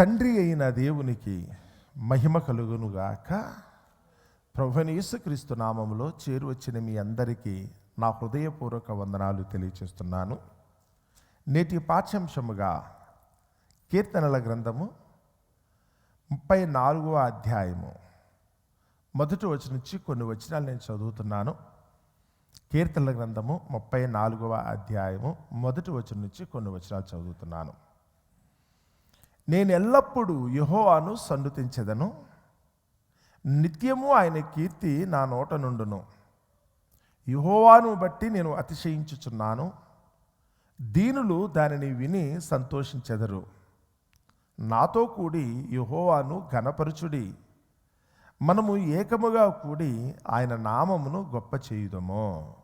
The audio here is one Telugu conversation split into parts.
తండ్రి అయిన దేవునికి మహిమ కలుగునుగాక. ప్రభుని యేసుక్రీస్తు నామంలో చేరువచ్చిన మీ అందరికీ నా హృదయపూర్వక వందనాలు తెలియచేస్తున్నాను. నేటి పాఠ్యాంశముగా కీర్తనల గ్రంథము ముప్పై నాలుగవ అధ్యాయము. మొదటి వచనం నుంచి కొన్ని వచనాలు నేను చదువుతున్నాను. కీర్తనల గ్రంథము ముప్పై నాలుగవ అధ్యాయము మొదటి వచనం నుంచి కొన్ని వచనాలు చదువుతున్నాను. నేను ఎల్లప్పుడూ యహోవాను సన్నుతించెదను నిత్యము ఆయన కీర్తి నా నోట నుండును. యుహోవాను బట్టి నేను అతిశయించుచున్నాను. దీనులు దానిని విని సంతోషించెదరు. నాతో కూడి యుహోవాను ఘనపరుచుడి. మనము ఏకముగా కూడి ఆయన నామమును గొప్ప చేయుదము.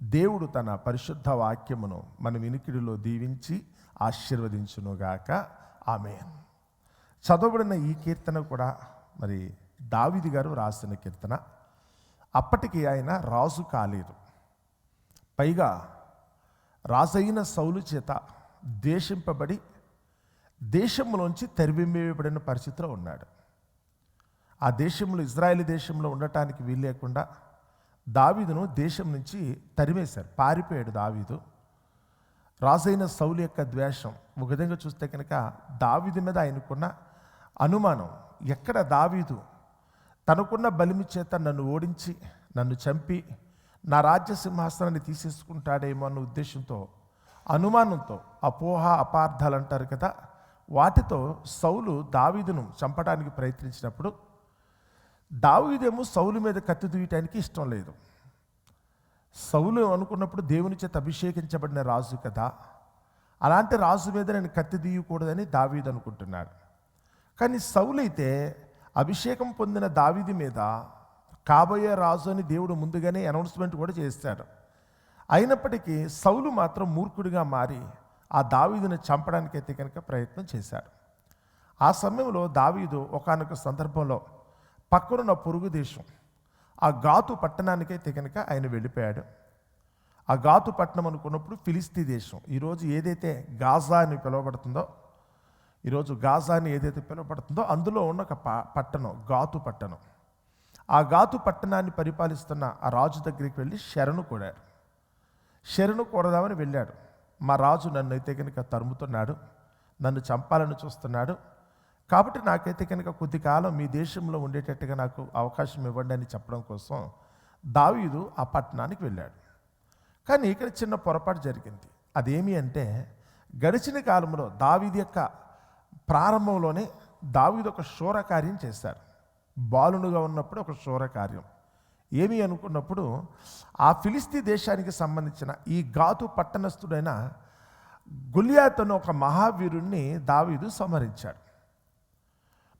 దేవుడు తన పరిశుద్ధ వాక్యమును మన వినికిడిలో దీవించి ఆశీర్వదించునుగాక. ఆమె చదవబడిన ఈ కీర్తన కూడా మరి దావిది గారు రాసిన కీర్తన. అప్పటికి ఆయన రాజు కాలేదు. పైగా రాజైన సౌలు చేత దేశింపబడి దేశంలోంచి తరిమివేయబడిన పరిస్థితిలో ఉన్నాడు. ఆ దేశంలో ఇజ్రాయెల్ దేశంలో ఉండటానికి వీలు లేకుండా దావీదును దేశం నుంచి తరిమేశారు. పారిపోయాడు దావీదు. రాజైన సౌలు యొక్క ద్వేషం. ఒక విధంగా చూస్తే కనుక దావీదు మీద ఆయనకున్న అనుమానం ఎక్కడ దావీదు? తనకున్న బలిమి చేత నన్ను ఓడించి నన్ను చంపి నా రాజ్య సింహాసనాన్ని తీసేసుకుంటాడేమో అన్న ఉద్దేశంతో అనుమానంతో అపోహ అపార్థాలు అంటారు కదా వాటితో సౌలు దావీదును చంపడానికి ప్రయత్నించినప్పుడు దావీదేమో సౌలు మీద కత్తి దూయటానికి ఇష్టం లేదు. సౌలు అనుకున్నప్పుడు దేవుని చేత అభిషేకించబడిన రాజు కదా. అలాంటి రాజు మీద నేను కత్తి తీయకూడదని దావీదు అనుకుంటున్నాడు. కానీ సౌలైతే అయితే అభిషేకం పొందిన దావీది మీద కాబోయే రాజు అని దేవుడు ముందుగానే అనౌన్స్మెంట్ కూడా చేస్తాడు. అయినప్పటికీ సౌలు మాత్రం మూర్ఖుడిగా మారి ఆ దావీదుని చంపడానికైతే కనుక ప్రయత్నం చేశాడు. ఆ సమయంలో దావీదు ఒకానొక సందర్భంలో పక్కనున్న పొరుగు దేశం ఆ గాతు పట్టణానికైతే కనుక ఆయన వెళ్ళిపోయాడు. ఆ గాతు పట్టణం అనుకున్నప్పుడు ఫిలిస్తీ దేశం. ఈరోజు ఏదైతే గాజా అని పిలువబడుతుందో ఈరోజు గాజా అని ఏదైతే పిలువబడుతుందో అందులో ఉన్న ఒక ప- పట్టణం గాతు పట్టణం. ఆ గాతు పట్టణాన్ని పరిపాలిస్తున్న ఆ రాజు దగ్గరికి వెళ్ళి శరణు కోడాడు శరణు కోరదామని వెళ్ళాడు. మా రాజు నన్ను అయితే కనుక తరుముతున్నాడు నన్ను చంపాలని చూస్తున్నాడు కాబట్టి నాకైతే కనుక కొద్ది కాలం మీ దేశంలో ఉండేటట్టుగా నాకు అవకాశం ఇవ్వండి అని చెప్పడం కోసం దావీదు ఆ పట్టణానికి వెళ్ళాడు. కానీ ఇక్కడ చిన్న పొరపాటు జరిగింది. అదేమి అంటే గడిచిన కాలంలో దావీది యొక్క ప్రారంభంలోనే దావీదు ఒక శూర కార్యం చేశాడు బాలునుగా ఉన్నప్పుడు ఒక శూర కార్యం. ఏమి అనుకున్నప్పుడు ఆ ఫిలిస్తీ దేశానికి సంబంధించిన ఈ గాతు పట్టణస్థుడైన గులియాతను ఒక మహావీరుణ్ణి దావీదు సంహరించాడు.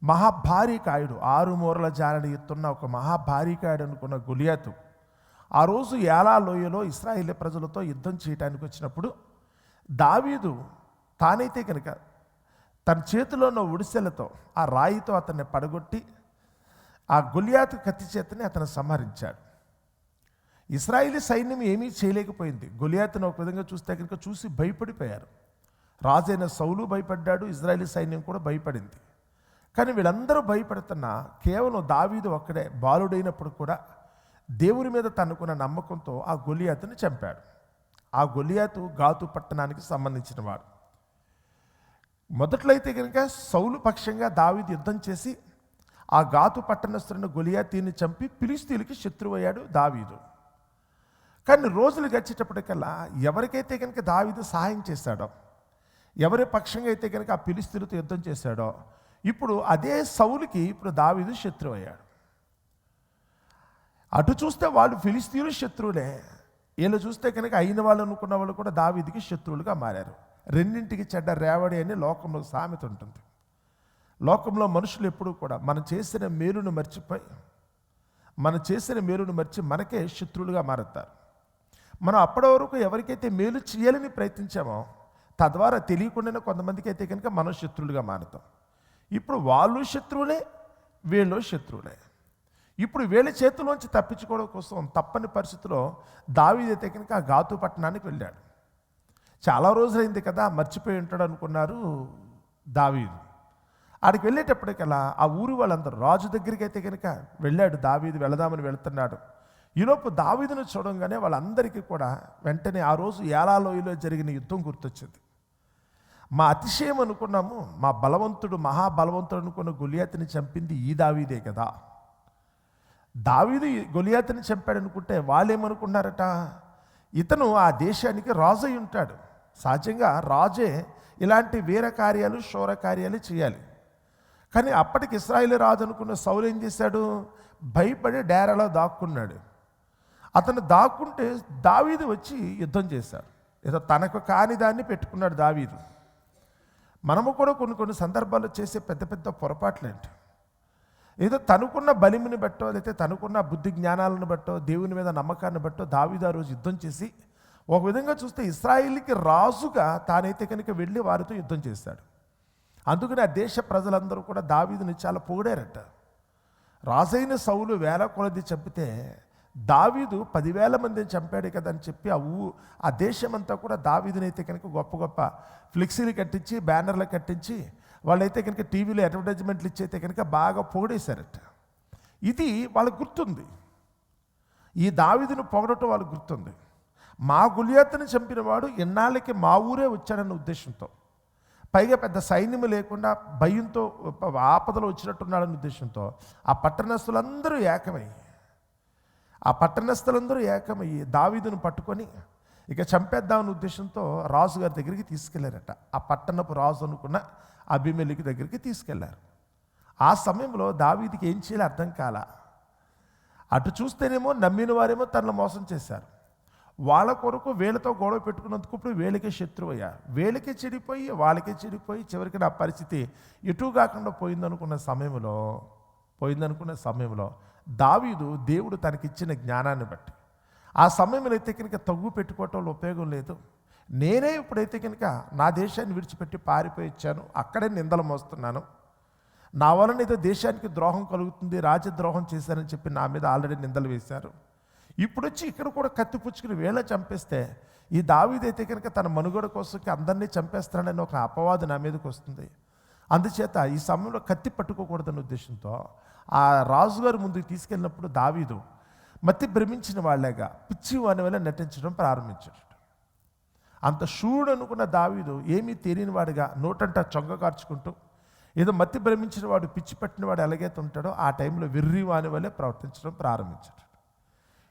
మహాభారీకాయుడు ఆరు మూరల జాలని ఎత్తున్న ఒక మహాభారీకాయుడు అనుకున్న గులియాతు ఆ రోజు ఏలా లోయలో ఇస్రాయేల్ ప్రజలతో యుద్ధం చేయడానికి వచ్చినప్పుడు దావీదు తానైతే కనుక తన చేతిలో ఉన్న ఉడిసెలతో ఆ రాయితో అతన్ని పడగొట్టి ఆ గులియాతు కత్తి చేతని అతను సంహరించాడు. ఇస్రాయిలీ సైన్యం ఏమీ చేయలేకపోయింది. గులియాతును ఒక విధంగా చూస్తే కనుక చూసి భయపడిపోయారు. రాజైన సౌలు భయపడ్డాడు ఇజ్రాయేలీ సైన్యం కూడా భయపడింది. కానీ వీళ్ళందరూ భయపడుతున్న కేవలం దావీదు ఒక్కడే బాలుడైనప్పుడు కూడా దేవుని మీద తనుకున్న నమ్మకంతో ఆ గొలియాతుని చంపాడు. ఆ గొలియాతు గాతు పట్టణానికి సంబంధించిన వాడు. మొదట్లో అయితే కనుక సౌలు పక్షంగా దావీదు యుద్ధం చేసి ఆ గాతు పట్టణస్థున్న గొలియాతీని చంపి పిలిస్తీలకి శత్రువయ్యాడు దావీదు. కానీ రోజులు గడిచేటప్పటికల్లా ఎవరికైతే కనుక దావీదు సహాయం చేశాడో ఎవరి పక్షంగా అయితే కనుక ఆ పిలిస్తీలతో యుద్ధం చేశాడో ఇప్పుడు అదే సౌలుకి ఇప్పుడు దావీదు శత్రువు అయ్యాడు అటు చూస్తే వాళ్ళు ఫిలిస్తీన్లు శత్రువులే. వీళ్ళు చూస్తే కనుక అయిన వాళ్ళు అనుకున్న వాళ్ళు కూడా దావీదికి శత్రువులుగా మారారు. రెండింటికి చెడ్డ రేవడి అని లోకంలో సామెత ఉంటుంది. లోకంలో మనుషులు ఎప్పుడూ కూడా మనం చేసిన మేలును మర్చిపోయి మనం చేసిన మేలును మర్చి మనకే శత్రువులుగా మారుతారు. మనం అప్పటి వరకు ఎవరికైతే మేలు చేయాలని ప్రయత్నించామో తద్వారా తెలియకుండానే కొంతమందికి అయితే కనుక మనం శత్రువులుగా మారుతాం. ఇప్పుడు వాళ్ళు శత్రువులే వీళ్ళు శత్రువులే. ఇప్పుడు వీళ్ళ చేతిలోంచి తప్పించుకోవడం కోసం తప్పని పరిస్థితిలో దావీదైతే కనుక ఆ గాతు పట్టణానికి వెళ్ళాడు. చాలా రోజులైంది కదా మర్చిపోయి ఉంటాడు అనుకున్నారు దావీదు. ఆడికి వెళ్ళేటప్పటికల్లా ఆ ఊరు వాళ్ళందరూ రాజు దగ్గరికి అయితే కనుక వెళ్ళాడు దావీదు వెళదామని వెళుతున్నాడు. ఈలోపు దావీదును చూడంగానే వాళ్ళందరికీ కూడా వెంటనే ఆ రోజు ఏలాలోయలో జరిగిన యుద్ధం గుర్తొచ్చింది. మా అతిశయం అనుకున్నాము. మా బలవంతుడు మహాబలవంతుడు అనుకున్న గొలియాతిని చంపింది ఈ దావీదే కదా. దావీదు గొలియాతిని చంపాడు అనుకుంటే వాళ్ళేమనుకున్నారట? ఇతను ఆ దేశానికి రాజు అయి ఉంటాడు. సహజంగా రాజే ఇలాంటి వీర కార్యాలు శౌర కార్యాలు చేయాలి. కానీ అప్పటికి ఇస్రాయిల్ రాజు అనుకున్న సౌలు ఏం చేశాడు? భయపడి డేరాలో దాక్కున్నాడు. అతను దాక్కుంటే దావీదు వచ్చి యుద్ధం చేశాడు. ఏదో తనకు కాని దాన్ని పెట్టుకున్నాడు దావీదు. మనము కూడా కొన్ని కొన్ని సందర్భాల్లో చేసే పెద్ద పెద్ద పొరపాట్లేంటి? ఏదో తనుకున్న బలిమిని బట్టో లేకపోతే తనుకున్న బుద్ధి జ్ఞానాలను బట్టో దేవుని మీద నమ్మకాన్ని బట్టో దావిదా రోజు యుద్ధం చేసి ఒక విధంగా చూస్తే ఇస్రాయిల్కి రాజుగా తానైతే కనుక వెళ్ళి వారితో యుద్ధం చేశాడు. అందుకని ఆ దేశ ప్రజలందరూ కూడా దావీదుని చాలా పొగిడారట. రాజైన సౌలు వేల కొలది చంపితే దావీదు పదివేల మందిని చంపాడు కదా అని చెప్పి ఆ ఊ ఆ దేశమంతా కూడా దావీదునైతే కనుక గొప్ప గొప్ప ఫ్లెక్సీలు కట్టించి బ్యానర్లు కట్టించి వాళ్ళైతే కనుక టీవీలో అడ్వర్టైజ్మెంట్లు ఇచ్చైతే కనుక బాగా పొగిడేశారట. ఇది వాళ్ళకు గుర్తుంది. ఈ దావీదును పొగడటం వాళ్ళకు గుర్తుంది. మా గులియాతని చంపినవాడు ఇన్నాళ్ళకి మా ఊరే వచ్చాడన్న ఉద్దేశంతో. పైగా పెద్ద సైన్యం లేకుండా భయంతో ఆపదలో వచ్చినట్టున్నాడన్న ఉద్దేశంతో ఆ పట్టణస్తులందరూ ఏకమయ్యి ఆ పట్టణస్థులందరూ ఏకమయ్యి దావీదును పట్టుకొని ఇక చంపేద్దామన్న ఉద్దేశంతో రాజుగారి దగ్గరికి తీసుకెళ్ళారట. ఆ పట్టణపు రాజు అనుకున్న అభిమేలికి దగ్గరికి తీసుకెళ్ళారు. ఆ సమయంలో దావీదికి ఏం చేయాలో అర్థం కాల. అటు చూస్తేనేమో నమ్మిన వారేమో తనను మోసం చేశారు. వాళ్ళ కొరకు వేలతో గొడవ పెట్టుకున్నందుకు ఇప్పుడు వేలకే శత్రువు అయ్యారు వీళ్ళకే చెడిపోయి వాళ్ళకే చెడిపోయి చివరికి నా పరిస్థితి ఎటు కాకుండా పోయిందనుకున్న సమయంలో పోయిందనుకున్న సమయంలో దావీదు దేవుడు తనకిచ్చిన జ్ఞానాన్ని బట్టి. ఆ సమయంలో అయితే కనుక తగ్గు పెట్టుకోవటంలో ఉపయోగం లేదు. నేనే ఇప్పుడైతే కనుక నా దేశాన్ని విడిచిపెట్టి పారిపోయి ఇచ్చాను అక్కడే నిందలు మోస్తున్నాను. నా వలన ఏదో దేశానికి ద్రోహం కలుగుతుంది రాజద్రోహం చేశారని చెప్పి నా మీద ఆల్రెడీ నిందలు వేశారు. ఇప్పుడు వచ్చి ఇక్కడ కూడా కత్తి పుచ్చుకుని వేళ చంపేస్తే ఈ దావీదైతే కనుక తన మనుగడ కోసం అందరినీ చంపేస్తాడని ఒక అపవాదు నా మీదకి వస్తుంది. అందుచేత ఈ సమయంలో కత్తి పట్టుకోకూడదన్న ఉద్దేశంతో ఆ రాజుగారి ముందుకు తీసుకెళ్ళినప్పుడు దావీదు మతి భ్రమించిన వాళ్ళేగా పిచ్చి వాని వల్ల నటించడం ప్రారంభించాడు అంత శూరుడు అనుకున్న దావీదు ఏమీ తెలియని వాడిగా నోటంట చొంగ కార్చుకుంటూ ఏదో మతి భ్రమించిన వాడు పిచ్చి పట్టిన వాడు ఎలాగైతే ఉంటాడో ఆ టైంలో వెర్రి వాని వల్లే ప్రవర్తించడం ప్రారంభించాడు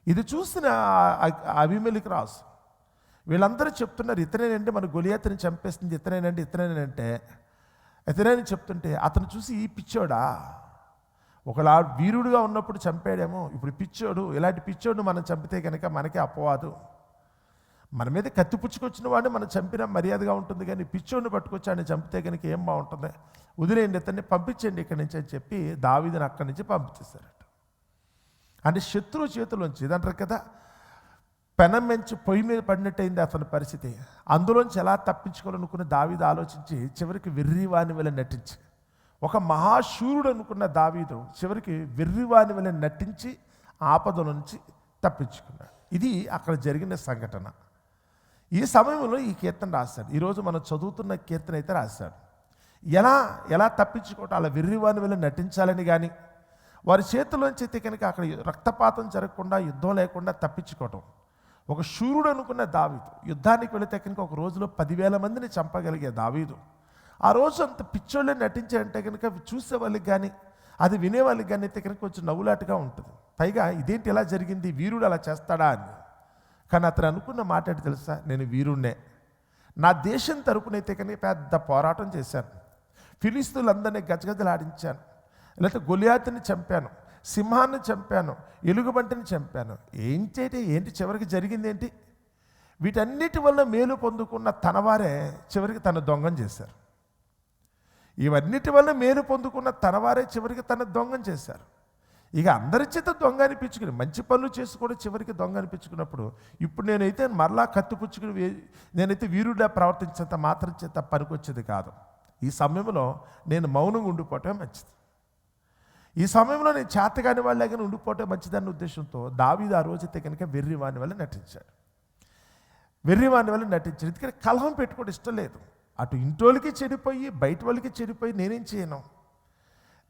ఇది చూసిన అభిమలికి రాసు వీళ్ళందరూ చెప్తున్నారు ఇతనేనండి మన గొలియాతని చంపేస్తుంది ఇతనేనండి ఇతనేనంటే ఇతనేని చెప్తుంటే అతను చూసి ఈ పిచ్చోడా? ఒకలా వీరుడుగా ఉన్నప్పుడు చంపాడేమో ఇప్పుడు పిచ్చోడు ఇలాంటి పిచ్చోడు మనం చంపితే కనుక మనకే అపవాదు. మన మీద కత్తి పుచ్చుకొచ్చిన వాడిని మనం చంపిన మర్యాదగా ఉంటుంది కానీ పిచ్చోడిని పట్టుకొచ్చాడిని చంపితే కనుక ఏం బాగుంటుంది? వదిలేయండి ఇతన్ని పంపించండి ఇక్కడి నుంచి అని చెప్పి దావిదని అక్కడి నుంచి పంపించేశారట. అంటే శత్రువు చేతిలోంచి ఇదంటారు కదా పెనం మెంచి పొయ్యి మీద పడినట్టయింది అతని పరిస్థితి. అందులోంచి ఎలా తప్పించుకోవాలనుకుని దావీదు ఆలోచించి చివరికి వెర్రివాని వల్ల నటించి ఒక మహాశూరుడు అనుకున్న దావీదు చివరికి వెర్రివాని వలె నటించి ఆపద నుంచి తప్పించుకున్నాడు. ఇది అక్కడ జరిగిన సంఘటన. ఈ సమయంలో ఈ కీర్తన రాశాడు. ఈరోజు మనం చదువుతున్న కీర్తన అయితే రాశాడు. ఎలా ఎలా తప్పించుకోవటం అలా వెర్రివాని వల్ల నటించాలని కానీ వారి చేతిలోంచి అయితే కనుక అక్కడ రక్తపాతం జరగకుండా యుద్ధం లేకుండా తప్పించుకోవటం. ఒక శూరుడు అనుకున్న దావీదు యుద్ధానికి వెళితే కనుక ఒక రోజులో పదివేల మందిని చంపగలిగే దావీదు. ఆ రోజు అంత పిచ్చోళ్ళే నటించారంటే కనుక చూసే వాళ్ళకి కానీ అది వినే వాళ్ళకి కానీ అయితే కనుక కొంచెం నవ్వులాటుగా ఉంటుంది. పైగా ఇదేంటి ఎలా జరిగింది? వీరుడు అలా చేస్తాడా అని. కానీ అతను అనుకున్న మాట ఏంటి తెలుసా? నేను వీరుణ్ణే. నా దేశం తరపునైతే కనుక పెద్ద పోరాటం చేశాను. ఫిలిస్తులందరినీ గజగజలాడించాను. లేకపోతే గొలియాతిని చంపాను. సింహాన్ని చంపాను. ఎలుగుబంటిని చంపాను. ఏంటి ఏంటి? చివరికి జరిగింది ఏంటి? వీటన్నిటి వల్ల మేలు పొందుకున్న తనవారే చివరికి తన దొంగం చేశారు. ఇవన్నిటి వల్ల మేలు పొందుకున్న తనవారే చివరికి తన దొంగం చేశారు. ఇక అందరి చేత దొంగ అనిపించుకుని మంచి పనులు చేసి కూడా చివరికి దొంగ అనిపించుకున్నప్పుడు ఇప్పుడు నేనైతే మరలా కత్తి పుచ్చుకుని నేనైతే వీరుడా ప్రవర్తించేంత మాత్రం చేత పనికొచ్చేది కాదు. ఈ సమయంలో నేను మౌనంగా ఉండిపోవటమే మంచిది. ఈ సమయంలో నేను చేతగాని వాళ్ళగా ఉండిపోవటం మంచిదన్న ఉద్దేశంతో దావీదు ఆ రోజైతే కనుక వెర్రివాని వల్ల నటించాడు. వెర్రివాని వల్ల నటించాడు. ఎందుకంటే కలహం పెట్టుకోవడం ఇష్టం లేదు. అటు ఇంటోళ్ళకి చెడిపోయి బయట వాళ్ళకి చెడిపోయి నేనేం చేయను?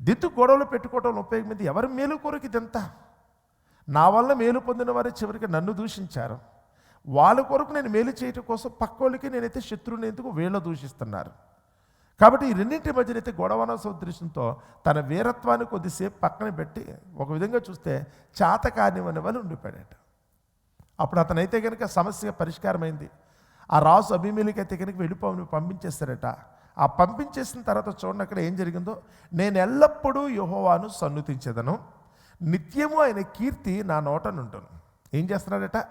దిద్దు గొడవలు పెట్టుకోవడం ఉపయోగమైంది ఎవరి మేలు కొరకు ఇదంతా? నా వల్ల మేలు పొందిన వారే చివరికి నన్ను దూషించారు. వాళ్ళ కొరకు నేను మేలు చేయటం కోసం పక్క వాళ్ళకి నేనైతే శత్రువుని ఎందుకు వీళ్ళ దూషిస్తున్నారు? కాబట్టి ఈ రెండింటి మధ్యనైతే గొడవన సోదృశ్యంతో తన వీరత్వాన్ని కొద్దిసేపు పక్కన పెట్టి ఒక విధంగా చూస్తే చాత కానివని వాళ్ళు ఉండిపోయాడట. అప్పుడు అతనైతే కనుక సమస్య పరిష్కారమైంది. ఆ రాజు అభిమేలికి అయితే కనుక వెళ్ళిపోవని పంపించేస్తారట. ఆ పంపించేసిన తర్వాత చూడండి అక్కడ ఏం జరిగిందో. నేను ఎల్లప్పుడూ యహోవాను సన్నుతించేదను. నిత్యము ఆయన కీర్తి నా నోటనుంటును ఏం చేస్తున్నాడట?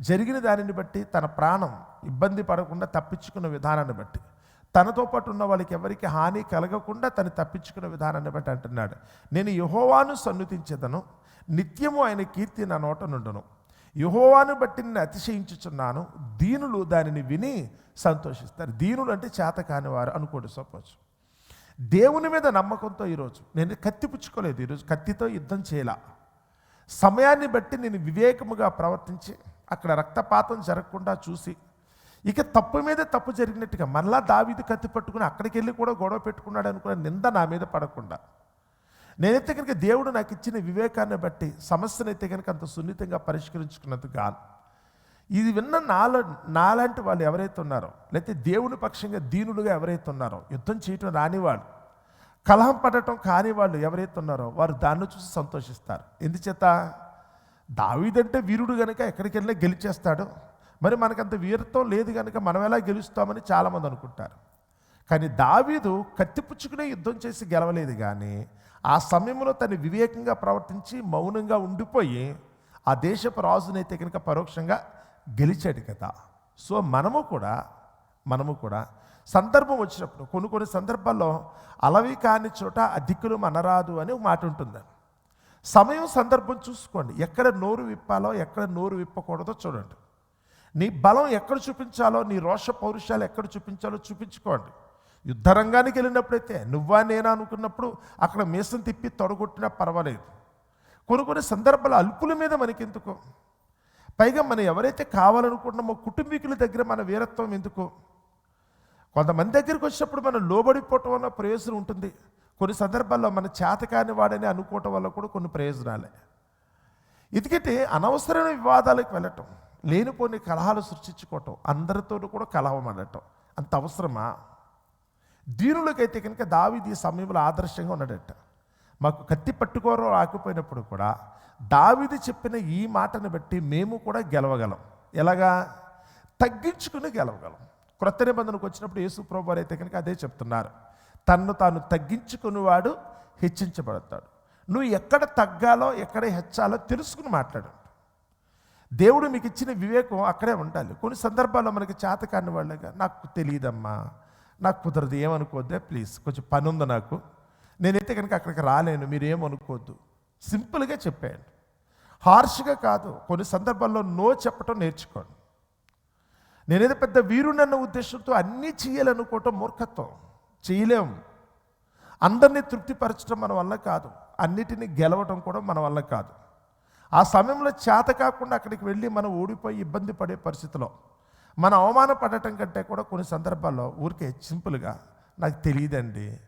జరిగిన దానిని బట్టి తన ప్రాణం ఇబ్బంది పడకుండా తప్పించుకున్న విధానాన్ని బట్టి. తనతో పాటు ఉన్న వాళ్ళకి ఎవరికి హాని కలగకుండా తను తప్పించుకున్న విధానాన్ని బట్టి అంటున్నాడు. నేను యహోవాను సన్నుతించేదను. నిత్యము ఆయన కీర్తి నా నోటనుండను. యహోవాను బట్టి నేను అతిశయించుచున్నాను. దీనులు దానిని విని సంతోషిస్తారు. దీనులు అంటే చేత కానివారు అనుకోండి సపోజ్. దేవుని మీద నమ్మకంతో ఈరోజు నేను కత్తి పుచ్చుకోలేదు. ఈరోజు కత్తితో యుద్ధం చేయాల? సమయాన్ని బట్టి నేను వివేకముగా ప్రవర్తించి అక్కడ రక్తపాతం జరగకుండా చూసి ఇక తప్పు మీద తప్పు జరిగినట్టుగా మళ్ళా దావీది కత్తి పట్టుకుని అక్కడికి వెళ్ళి కూడా గొడవ పెట్టుకున్నాడు అనుకున్న నింద నా మీద పడకుండా. నేనైతే కనుక దేవుడు నాకు ఇచ్చిన వివేకాన్ని బట్టి సమస్యను అయితే కనుక అంత సున్నితంగా పరిష్కరించుకున్నందుకు గాను ఇది విన్న నాల నాలాంటి వాళ్ళు ఎవరైతే ఉన్నారో లేకపోతే దేవుని పక్షంగా దీనులుగా ఎవరైతే ఉన్నారో యుద్ధం చేయటం రానివాళ్ళు కలహం పడటం కాని వాళ్ళు ఎవరైతే ఉన్నారో వారు దాన్ని చూసి సంతోషిస్తారు. ఎందుచేత? దావీదంటే వీరుడు కనుక ఎక్కడికి వెళ్ళినా గెలిచేస్తాడు. మరి మనకంత వీరత్వం లేదు కనుక మనం ఎలా గెలుస్తామని చాలామంది అనుకుంటారు. కానీ దావీదు కత్తిపుచ్చుకునే యుద్ధం చేసి గెలవలేదు కానీ ఆ సమయంలో తను వివేకంగా ప్రవర్తించి మౌనంగా ఉండిపోయి ఆ దేశపు రాజునైతే కనుక పరోక్షంగా గెలిచాడు కదా. సో మనము కూడా మనము కూడా సందర్భం వచ్చినప్పుడు కొన్ని కొన్ని సందర్భాల్లో అలవి కాని చోట అధికులు మనరాదు అని ఒక మాట ఉంటుంది. సమయం సందర్భం చూసుకోండి. ఎక్కడ నోరు విప్పాలో ఎక్కడ నోరు విప్పకూడదో చూడండి. నీ బలం ఎక్కడ చూపించాలో నీ రోష పౌరుషాలు ఎక్కడ చూపించాలో చూపించుకోండి. యుద్ధరంగానికి వెళ్ళినప్పుడైతే నువ్వా నేనా అనుకున్నప్పుడు అక్కడ మీసం తిప్పి తొడగొట్టినా పర్వాలేదు. కొన్ని కొన్ని సందర్భాలు అల్పుల మీద మనకెందుకో? పైగా మనం ఎవరైతే కావాలనుకుంటున్నామో కుటుంబీకుల దగ్గర మన వీరత్వం ఎందుకు? కొంతమంది దగ్గరికి వచ్చినప్పుడు మనం లోబడిపోవటం వల్ల ప్రయోజనం ఉంటుంది. కొన్ని సందర్భాల్లో మన చేతకాని వాడని అనుకోవటం వల్ల కూడా కొన్ని ప్రయోజనాలే. ఎందుకంటే అనవసరమైన వివాదాలకు వెళ్ళటం లేనిపోని కలహాలు సృష్టించుకోవటం అందరితో కూడా కలహం అనటం అంత అవసరమా? దీనులకైతే కనుక దావీది సమయంలో ఆదర్శంగా ఉన్నాడట. మాకు కత్తి పట్టుకోరో రాకపోయినప్పుడు కూడా దావిది చెప్పిన ఈ మాటను బట్టి మేము కూడా గెలవగలం. ఎలాగా? తగ్గించుకుని గెలవగలం. క్రొత్త నిబంధనకు వచ్చినప్పుడు యేసు ప్రభు అయితే కనుక అదే చెప్తున్నారు. తన్ను తాను తగ్గించుకునేవాడు హెచ్చించబడతాడు. నువ్వు ఎక్కడ తగ్గాలో ఎక్కడ హెచ్చాలో తెలుసుకుని మాట్లాడు. దేవుడు మీకు ఇచ్చిన వివేకం అక్కడే ఉండాలి. కొన్ని సందర్భాల్లో మనకి చేత కాని వాళ్ళగా నాకు తెలియదమ్మా నాకు కుదరదు ఏమనుకోవద్దే ప్లీజ్ కొంచెం పని ఉంది నాకు. నేనైతే కనుక అక్కడికి రాలేను మీరు ఏమనుకోవద్దు సింపుల్గా చెప్పాను హార్ష్గా కాదు కొన్ని సందర్భాల్లో నో చెప్పటం నేర్చుకోండి. నేనేదో పెద్ద వీరుడన్న ఉద్దేశంతో అన్నీ చేయాలనుకోవటం మూర్ఖత్వం. చేయలేం. అందరినీ తృప్తిపరచడం మన వల్ల కాదు. అన్నిటినీ గెలవటం కూడా మన వల్ల కాదు. ఆ సమయంలో చేత కాకుండా అక్కడికి వెళ్ళి మనం ఓడిపోయి ఇబ్బంది పడే పరిస్థితిలో మనం అవమానపడటం కంటే కూడా కొన్ని సందర్భాల్లో ఊరికే సింపుల్గా నాకు తెలియదండి.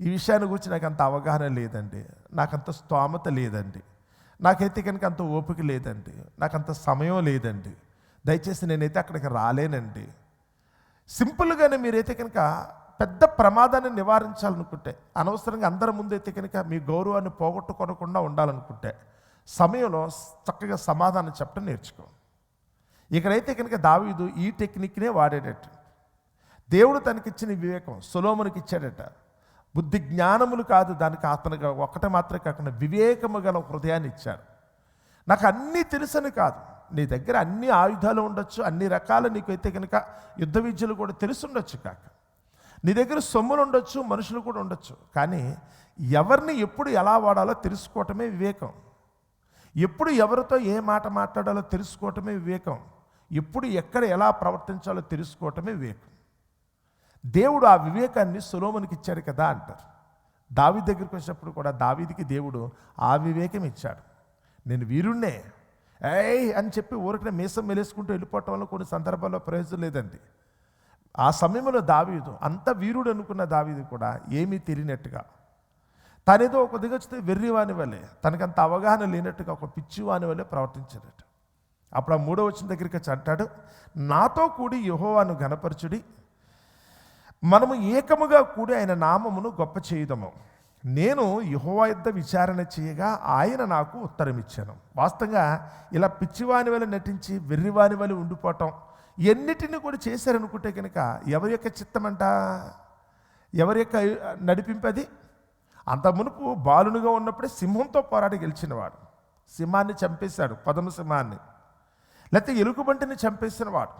ఈ విషయాన్ని గురించి నాకు అంత అవగాహన లేదండి. నాకంత స్తోమత లేదండి. నాకైతే కనుక అంత ఓపిక లేదండి. నాకంత సమయం లేదండి. దయచేసి నేనైతే అక్కడికి రాలేనండి. సింపుల్గానే మీరైతే కనుక పెద్ద ప్రమాదాన్ని నివారించాలనుకుంటే అనవసరంగా అందరి ముందైతే కనుక మీ గౌరవాన్ని పోగొట్టుకోనకుండా ఉండాలనుకుంటే సమయంలో చక్కగా సమాధానం చెప్పడం నేర్చుకో ఇక్కడైతే కనుక దావీదు ఈ టెక్నిక్నే వాడేటట్టు దేవుడు తనకిచ్చిన వివేకం సులోమునికి ఇచ్చాడట బుద్ధి జ్ఞానములు కాదు దానికి అతనుగా ఒకటే మాత్రమే కాకుండా వివేకము గల హృదయాన్ని ఇచ్చాడు నాకు అన్నీ తెలుసని కాదు. నీ దగ్గర అన్ని ఆయుధాలు ఉండొచ్చు అన్ని రకాల నీకైతే కనుక యుద్ధ విద్యలు కూడా తెలుసుండొచ్చు కాక. నీ దగ్గర సొమ్ములు ఉండొచ్చు మనుషులు కూడా ఉండొచ్చు. కానీ ఎవరిని ఎప్పుడు ఎలా వాడాలో తెలుసుకోవటమే వివేకం. ఎప్పుడు ఎవరితో ఏ మాట మాట్లాడాలో తెలుసుకోవటమే వివేకం. ఎప్పుడు ఎక్కడ ఎలా ప్రవర్తించాలో తెలుసుకోవటమే వివేకం. దేవుడు ఆ వివేకాన్ని సులోమునికి ఇచ్చాడు కదా అంటారు. దావి దగ్గరికి వచ్చినప్పుడు కూడా దావీదికి దేవుడు ఆ వివేకం ఇచ్చాడు. నేను వీరుణ్ణే. ఏయ్ అని చెప్పి ఊరికనే మీసం మెలేసుకుంటూ వెళ్ళిపోవటం వల్ల కొన్ని సందర్భాల్లో ప్రయోజనం లేదండి. ఆ సమయంలో దావీదు అంత వీరుడు అనుకున్న దావీదు కూడా ఏమీ తెలియనట్టుగా తనేదో ఒక దిగొచ్చితే వెర్రివాని వల్లే తనకంత అవగాహన లేనట్టుగా ఒక పిచ్చివాని వల్లే ప్రవర్తించాడట. అప్పుడు ఆ మూడో వచ్చిన దగ్గరికి వచ్చి అంటాడు నాతో కూడి యహోవాను గణపరచుడి మనము ఏకముగా కూడి ఆయన నామమును గొప్ప చేయుదము. నేను యహోవా యుద్ధ విచారణ చేయగా ఆయన నాకు ఉత్తరం ఇచ్చాను వాస్తవంగా ఇలా పిచ్చివాని వల్ల నటించి వెర్రివాని వల్ల ఉండిపోవటం ఎన్నిటిని కూడా చేశారనుకుంటే కనుక ఎవరి యొక్క చిత్తమంట? ఎవరి యొక్క నడిపింపది అంత మునుపు బాలునిగా ఉన్నప్పుడే సింహంతో పోరాడి గెలిచినవాడు. సింహాన్ని చంపేశాడు పదము సింహాన్ని. లేకపోతే ఎలుగుబంటిని చంపేసినవాడు.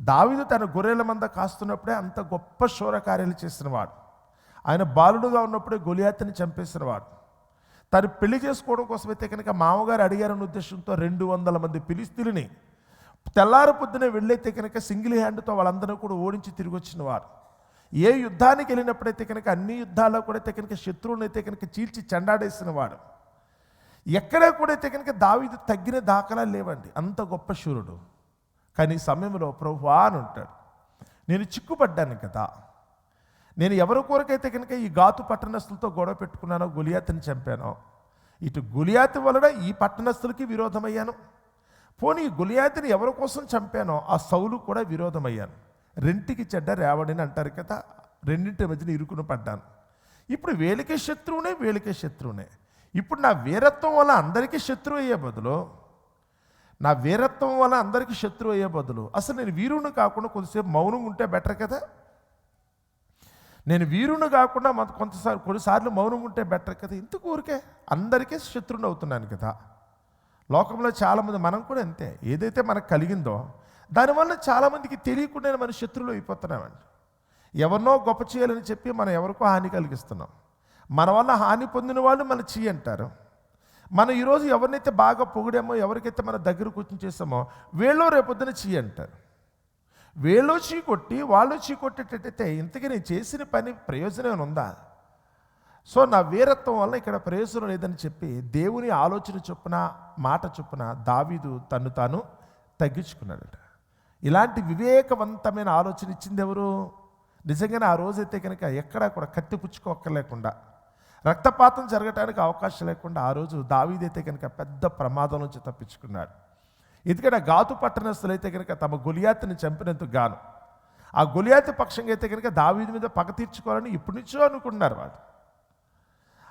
దావిదు తన గొర్రెల మంద కాస్తున్నప్పుడే అంత గొప్ప శూర కార్యాలు చేసినవాడు. ఆయన బాలుడుగా ఉన్నప్పుడే గొలియాతని చంపేసినవాడు. తను పెళ్ళి చేసుకోవడం కోసమైతే కనుక మామగారు అడిగారన్న ఉద్దేశంతో రెండు వందల మంది పిలిస్తీలని తెల్లారు పొద్దునే వెళ్ళైతే కనుక సింగిల్ హ్యాండ్తో వాళ్ళందరూ కూడా ఓడించి తిరిగి వచ్చినవాడు. ఏ యుద్ధానికి వెళ్ళినప్పుడైతే కనుక అన్ని యుద్ధాల్లో కూడా అయితే కనుక శత్రువుని అయితే కనుక చీల్చి చెండాడేసిన వాడు ఎక్కడ కూడా అయితే కనుక దావీదు తగ్గిన దాఖలా లేవండి. అంత గొప్ప శూరుడు. కానీ ఈ సమయంలో ప్రభువా అని ఉంటాడు. నేను చిక్కుపడ్డాను కదా. నేను ఎవరి కొరకైతే కనుక ఈ గాతు పట్టణస్తులతో గొడవ పెట్టుకున్నానో గులియాతిని చంపానో ఇటు గులియాతి వలన ఈ పట్టణస్తులకి విరోధమయ్యాను. పోనీ ఈ గులియాతిని ఎవరి కోసం చంపానో ఆ సౌలు కూడా విరోధమయ్యాను. రెంటికి చెడ్డ రేవడిని అంటారు కదా రెండింటి మధ్యన ఇరుకును పడ్డాను. ఇప్పుడు వేలికే శత్రువునే వేలికే శత్రువునే. ఇప్పుడు నా వీరత్వం వల్ల అందరికీ శత్రువు అయ్యే బదులు నా వీరత్వం వల్ల అందరికీ శత్రువు అయ్యే బదులు అసలు నేను వీరుని కాకుండా కొద్దిసేపు మౌనంగా ఉంటే బెటర్ కదా? నేను వీరుని కాకుండా మన కొంతసార్లు కొన్నిసార్లు మౌనంగా ఉంటే బెటర్ కదా? ఇంత ఊరికే అందరికీ శత్రువుని అవుతున్నాను కదా? లోకంలో చాలామంది మనం కూడా అంతే. ఏదైతే మనకు కలిగిందో దానివల్ల చాలామందికి తెలియకుండా మన శత్రువులు అయిపోతున్నామండి. ఎవరినో గొప్ప చేయాలని చెప్పి మనం ఎవరికో హాని కలిగిస్తున్నాం. మన వల్ల హాని పొందిన వాళ్ళు మన చీ అంటారు. మనం ఈరోజు ఎవరినైతే బాగా పొగిడామో ఎవరికైతే మన దగ్గర కూర్చొని చేస్తామో వీళ్ళు రేపొద్దున చీ అంటారు. వీళ్ళు చీ కొట్టి వాళ్ళు చీ కొట్టేటట్టయితే ఇంతకీ నేను చేసిన పని ప్రయోజనం ఉందా? సో నా వీరత్వం వల్ల ఇక్కడ ప్రయోజనం లేదని చెప్పి దేవుని ఆలోచన చొప్పున మాట చొప్పున దావీదు తను తాను తగ్గించుకున్నాడట. ఇలాంటి వివేకవంతమైన ఆలోచన ఇచ్చింది ఎవరు? నిజంగానే ఆ రోజైతే కనుక ఎక్కడా కూడా కత్తి పుచ్చుకోక్కర్లేకుండా రక్తపాతం జరగటానికి అవకాశం లేకుండా ఆ రోజు దావీదైతే కనుక పెద్ద ప్రమాదం నుంచి తప్పించుకున్నాడు. ఎందుకంటే గాతు పట్టణస్తులు అయితే కనుక తమ గులియాతిని చంపినందుకు గాను. ఆ గొలియాతి పక్షంగా అయితే కనుక దావీది మీద పగ తీర్చుకోవాలని ఇప్పటి నుంచో అనుకుంటున్నారు వాళ్ళు.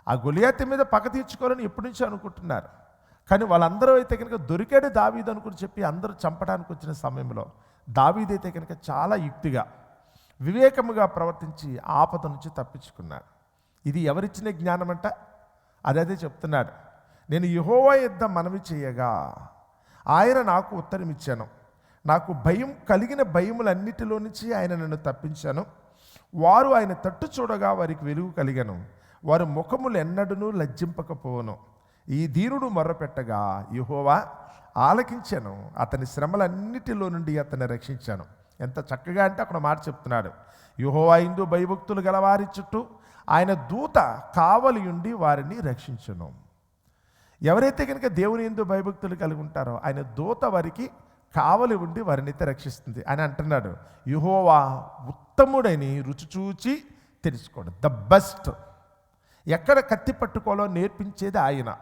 ఆ గొలియాతి మీద పగ తీర్చుకోవాలని ఇప్పటి నుంచో అనుకుంటున్నారు. కానీ వాళ్ళందరూ అయితే కనుక దొరికాడు దావీదు అనుకుని చెప్పి అందరూ చంపడానికి వచ్చిన సమయంలో దావీదైతే కనుక చాలా యుక్తిగా వివేకముగా ప్రవర్తించి ఆపద నుంచి తప్పించుకున్నాడు ఇది ఎవరిచ్చిన జ్ఞానం అంట అదే చెప్తున్నాడు. నేను యహోవా యుద్ధ మనవి చేయగా ఆయన నాకు ఉత్తరం ఇచ్చాను నాకు భయం కలిగిన భయములన్నిటిలో నుంచి ఆయన నన్ను తప్పించాను. వారు ఆయన తట్టు చూడగా వారికి వెలుగు కలిగను. వారు ముఖములు ఎన్నడూనూ లజ్జింపకపోను ఈ దీనుడు మొర్రపెట్టగా యహోవా ఆలకించాను. అతని శ్రమలన్నిటిలో నుండి అతన్ని రక్షించాను. ఎంత చక్కగా అంటే అక్కడ మాట చెప్తున్నాడు. యుహోవా ఇందు భయభక్తులు గలవారి చుట్టూ ఆయన దూత కావలి ఉండి వారిని రక్షించును. ఎవరైతే కనుక దేవుని ఎందు భయభక్తులు కలిగి ఉంటారో ఆయన దూత వారికి కావలి ఉండి వారిని అయితే రక్షిస్తుంది. అని అంటున్నాడు. యుహోవా ఉత్తముడని రుచి చూచి తెలుసుకోండి. The best. ఎక్కడ కత్తి పట్టుకోవాలో నేర్పించేది ఆయన.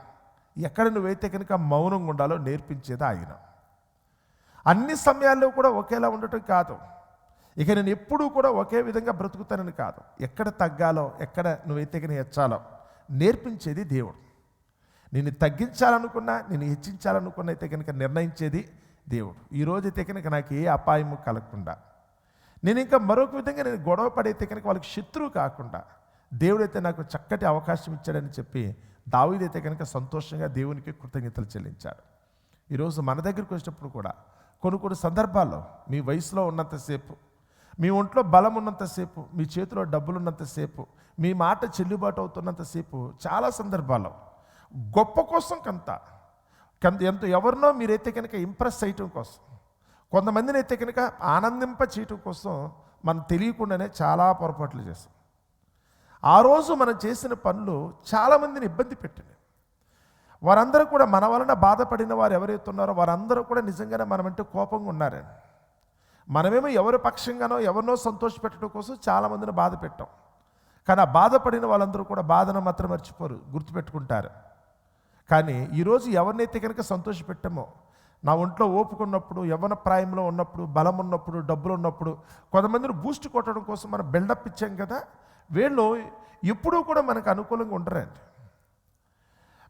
ఎక్కడ నువ్వైతే కనుక మౌనంగా ఉండాలో నేర్పించేది ఆయన. అన్ని సమయాల్లో కూడా ఒకేలా ఉండటం కాదు. ఇక నేను ఎప్పుడూ కూడా ఒకే విధంగా బ్రతుకుతానని కాదు. ఎక్కడ తగ్గాలో ఎక్కడ నువ్వైతే కనుక హెచ్చాలో నేర్పించేది దేవుడు. నిన్ను తగ్గించాలనుకున్నా నేను హెచ్చించాలనుకున్న అయితే కనుక నిర్ణయించేది దేవుడు. ఈరోజు అయితే కనుక నాకు ఏ అపాయము కలగకుండా నేను ఇంకా మరొక విధంగా నేను గొడవ పడైతే కనుక వాళ్ళకి శత్రువు కాకుండా దేవుడైతే నాకు చక్కటి అవకాశం ఇచ్చాడని చెప్పి దావీదైతే కనుక సంతోషంగా దేవునికి కృతజ్ఞతలు చెల్లించాడు. ఈరోజు మన దగ్గరికి వచ్చినప్పుడు కూడా కొన్ని కొన్ని సందర్భాల్లో మీ వయసులో ఉన్నంతసేపు మీ ఒంట్లో బలం ఉన్నంతసేపు మీ చేతిలో డబ్బులు ఉన్నంతసేపు మీ మాట చెల్లుబాటు అవుతున్నంతసేపు చాలా సందర్భాల్లో గొప్ప కోసం కంత. కంత ఎంత ఎవరినో మీరైతే కనుక ఇంప్రెస్ చేయటం కోసం కొంతమందిని అయితే కనుక ఆనందింప చేయటం కోసం మనం తెలియకుండానే చాలా పొరపాట్లు చేస్తాం. ఆ రోజు మనం చేసిన పనులు చాలామందిని ఇబ్బంది పెట్టినాయి. వారందరూ కూడా మన వలన బాధపడిన వారు ఎవరైతే ఉన్నారో వారందరూ కూడా నిజంగానే మనమంటే కోపంగా ఉన్నారని. మనమేమో ఎవరి పక్షంగానో ఎవరినో సంతోషపెట్టడం కోసం చాలామందిని బాధ పెట్టాం. కానీ ఆ బాధపడిన వాళ్ళందరూ కూడా బాధను మాత్రం మర్చిపోరు గుర్తుపెట్టుకుంటారు. కానీ ఈరోజు ఎవరినైతే కనుక సంతోషపెట్టామో నా ఒంట్లో ఓపుకున్నప్పుడు యవ్వన ప్రాయంలో ఉన్నప్పుడు బలం ఉన్నప్పుడు డబ్బులు ఉన్నప్పుడు కొంతమందిని బూస్ట్ కొట్టడం కోసం మనం బిల్డప్ ఇచ్చాం కదా వీళ్ళు ఎప్పుడూ కూడా మనకు అనుకూలంగా ఉండరండి.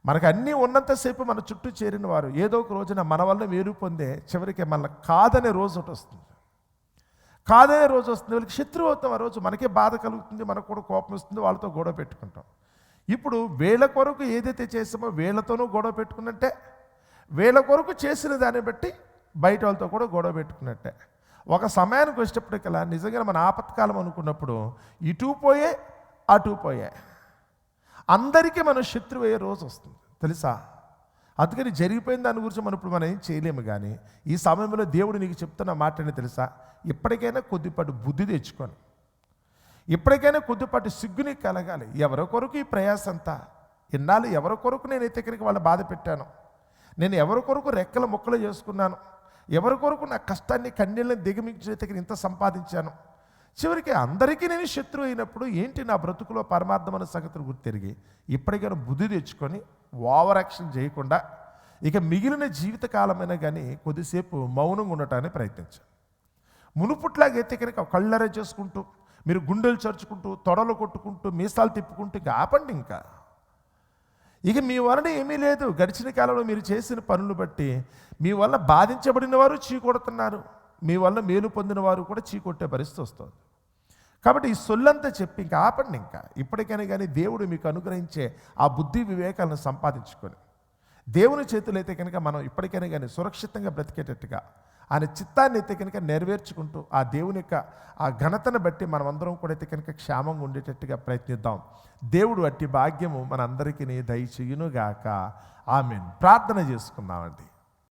మనకు అన్నీ ఉన్నంతసేపు మన చుట్టూ చేరిన వారు ఏదో ఒక రోజున మన వల్ల వేరు పొందే చివరికి మన కాదనే రోజు ఒకటి వస్తుంది. కాదే రోజు వస్తుంది వీళ్ళకి శత్రువు అవుతాం. ఆ రోజు మనకే బాధ కలుగుతుంది మనకు కూడా కోపం వస్తుంది వాళ్ళతో గొడవ పెట్టుకుంటాం. ఇప్పుడు వేల కొరకు ఏదైతే చేసామో వీళ్ళతోనూ గొడవ పెట్టుకున్నట్టే. వేల కొరకు చేసిన దాన్ని బట్టి బయట వాళ్ళతో కూడా గొడవ పెట్టుకున్నట్టే. ఒక సమయానికి వచ్చేటప్పటికల్లా నిజంగా మన ఆపత్కాలం అనుకున్నప్పుడు ఇటు పోయే అటు పోయే. అందరికీ మనం శత్రువు అయ్యే రోజు వస్తుంది. తెలుసా? అందుకని జరిగిపోయిన దాని గురించి మనం ఇప్పుడు మనం ఏం చేయలేము కానీ ఈ సమయంలో దేవుడు నీకు చెప్తున్న మాట ఏంటో తెలుసా? ఇప్పటికైనా కొద్దిపాటి బుద్ధి తెచ్చుకొని. ఇప్పటికైనా కొద్దిపాటి సిగ్గుని కలగాలి. ఎవరి కొరకు ఈ ప్రయాస అంతా? ఇన్నాళ్ళు ఎవరి కొరకు నేను ఎత్తికరికి వాళ్ళ బాధ పెట్టాను? నేను ఎవరి కొరకు రెక్కల ముక్కలు చేసుకున్నాను? ఎవరి కొరకు నా కష్టాన్ని కన్నీళ్ళని దిగమించిన దగ్గర ఇంత సంపాదించాను? చివరికి అందరికీ నేను శత్రువు అయినప్పుడు ఏంటి నా బ్రతుకులో పరమార్థమైన సంగతులు గుర్తిరిగి ఇప్పటికైనా బుద్ధి తెచ్చుకొని ఓవర్ యాక్షన్ చేయకుండా ఇక మిగిలిన జీవితకాలమైనా కానీ కొద్దిసేపు మౌనంగా ఉండటానికి ప్రయత్నించాను మునుపుట్లాగైతే కనుక కళ్ళరే చేసుకుంటూ మీరు గుండెలు చరుచుకుంటూ తొడలు కొట్టుకుంటూ మీసాలు తిప్పుకుంటూ ఇంకా ఆపండి ఇంకా. ఇక మీ వలన ఏమీ లేదు. గడిచిన కాలంలో మీరు చేసిన పనులు బట్టి మీ వల్ల బాధించబడిన వారు చీకొడుతున్నారు. మీ వల్ల మేలు పొందిన వారు కూడా చీకొట్టే పరిస్థితి వస్తుంది. కాబట్టి ఈ సొల్లంతా చెప్పి ఇంకా ఆపండి ఇంకా. ఇప్పటికైనా కానీ దేవుడు మీకు అనుగ్రహించే ఆ బుద్ధి వివేకాలను సంపాదించుకొని. దేవుని చేతులు అయితే కనుక మనం ఇప్పటికైనా కానీ సురక్షితంగా బ్రతికేటట్టుగా ఆయన చిత్తాన్ని అయితే కనుక నెరవేర్చుకుంటూ ఆ దేవుని యొక్క ఆ ఘనతను బట్టి మనం అందరం కూడా అయితే కనుక క్షేమంగా ఉండేటట్టుగా ప్రయత్నిద్దాం. దేవుడు అట్టి భాగ్యము మనందరికీ దయచేయునుగాక. ఆమెను. ప్రార్థన చేసుకుందామండి.